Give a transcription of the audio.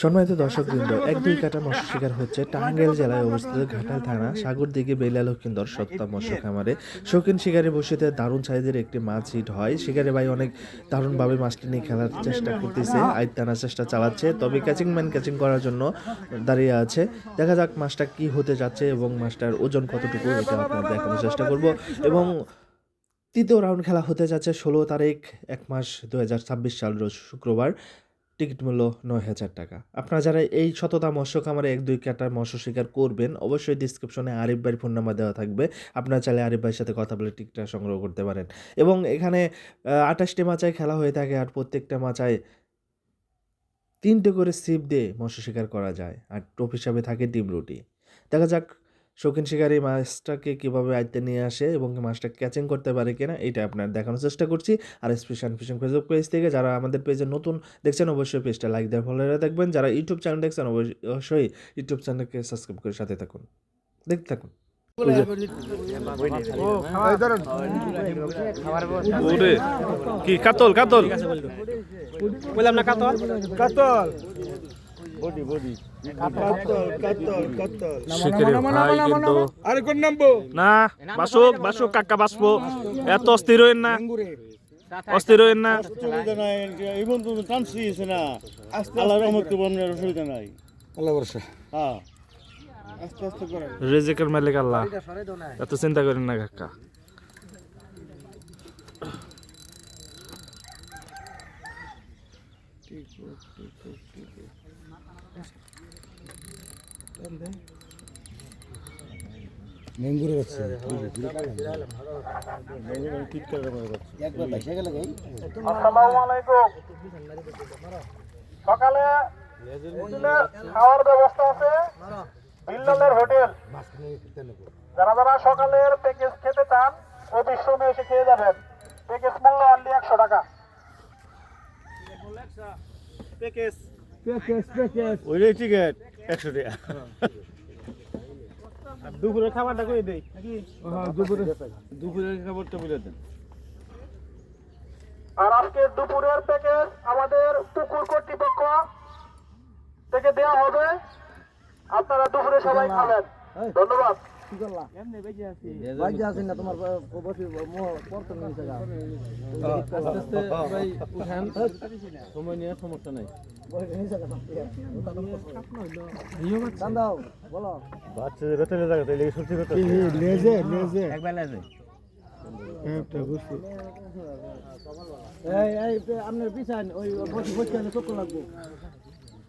সম্মানিত দর্শক বৃন্দ এক দুই কাটা মৎস্য শিকার হচ্ছে টাঙ্গাইল জেলায় অবস্থিত ঘাটাল থানা, সাগর দিকে বেলা লক্ষিন্দর সত্তা মৎস্য খামারে। শৌখিন শিকারী বসিতে দারুণ সাইজের একটি মাছ হিট হয়। শিকারী ভাই অনেক দারুণভাবে মাছটি নিয়ে খেলার চেষ্টা করতেছে আইট টানার চেষ্টা চালাচ্ছে, তবে ক্যাচিং ম্যান ক্যাচিং করার জন্য দাঁড়িয়ে আছে। দেখা যাক মাছটা কি হতে যাচ্ছে এবং মাছটার ওজন কতটুকু, এটা আপনার দেখানোর চেষ্টা করব। এবং তৃতীয় রাউন্ড খেলা হতে যাচ্ছে ষোলো তারিখ, এক মাস দু হাজার ছাব্বিশ সাল রোজ শুক্রবার। টিকিট মূল্য নয় হাজার টাকা। আপনারা যারা এই শততা মৎস্য খামারে এক দুই কাটার মৎস্য শিকার করবেন, অবশ্যই ডিসক্রিপশনে আরিফ ভাইয়ের ফোন নাম্বার দেওয়া থাকবে। আপনারা চাইলে আরিফ ভাইয়ের সাথে কথা বলে টিকিটটা সংগ্রহ করতে পারেন। এবং এখানে আঠাশটি মাচায় খেলা হয়ে থাকে আর প্রত্যেকটা মাচায় তিনটে করে সিপ দিয়ে মৎস্য শিকার করা যায়। আর টোপ হিসাবে থাকে ডিম রুটি। দেখা যাক শৌখিন শিকারী মাছটাকে কীভাবে আয়ত্তে নিয়ে আসে এবং মাছটা ক্যাচিং করতে পারে কিনা এটা আপনার দেখানোর চেষ্টা করছি। আর স্পেশাল ফিশিং ফেসবুক পেজ থেকে যারা আমাদের পেজে নতুন দেখছেন অবশ্যই পেজটা লাইক দেওয়ার ফলে দেখবেন। যারা ইউটিউব চ্যানেল দেখছেন অবশ্যই ইউটিউব চ্যানেলকে সাবস্ক্রাইব করে সাথে থাকুন। দেখতে থাকুন। কি কাতল কাতল? বললাম না কাতল? কাতল। শিকারি ভাই কিন্তু আরে কোন নামবো না বাসুক বাসুক কাকা বাসবো এত অস্থির হইন না অস্থির হইন না অসুবিধা নাই এই বন্ধু টানছি না আল্লাহ রহমত বন্যার অসুবিধা নাই আল্লাহ বর্ষা হ্যাঁ আস্তে আস্তে করে রেজেকের মালিক আল্লাহ এত চিন্তা করেন না কাকা মেঙ্গুরে যাচ্ছে সকালে খাওয়ার ব্যবস্থা আছে। বিল্লালের হোটেল। যারা যারা সকালের প্যাকেজ খেতে চান অফিস রুমে এসে খেয়ে যাবেন। প্যাকেজ মূল্য অনলি একশো টাকা। ওইটাই টিকিট একশো টাকা। দুপুরে খাবারটা করে দেই? দুপুরে। দুপুরের খাবারটা বলে দেন। আর আজকে দুপুরের প্যাকেজ আমাদের পুকুর কর্তৃপক্ষ থেকে দেওয়া হবে। আপনারা দুপুরে সবাই খাবেন। ধন্যবাদ। সময় নিয়ে সমস্যা নাই। বাচ্চাদের বেতনে জায়গা তাই লেগে সত্যি কথা লেজে লেজে। একবার আপনার পিছান ওই বসে বসে চক্র লাগবো।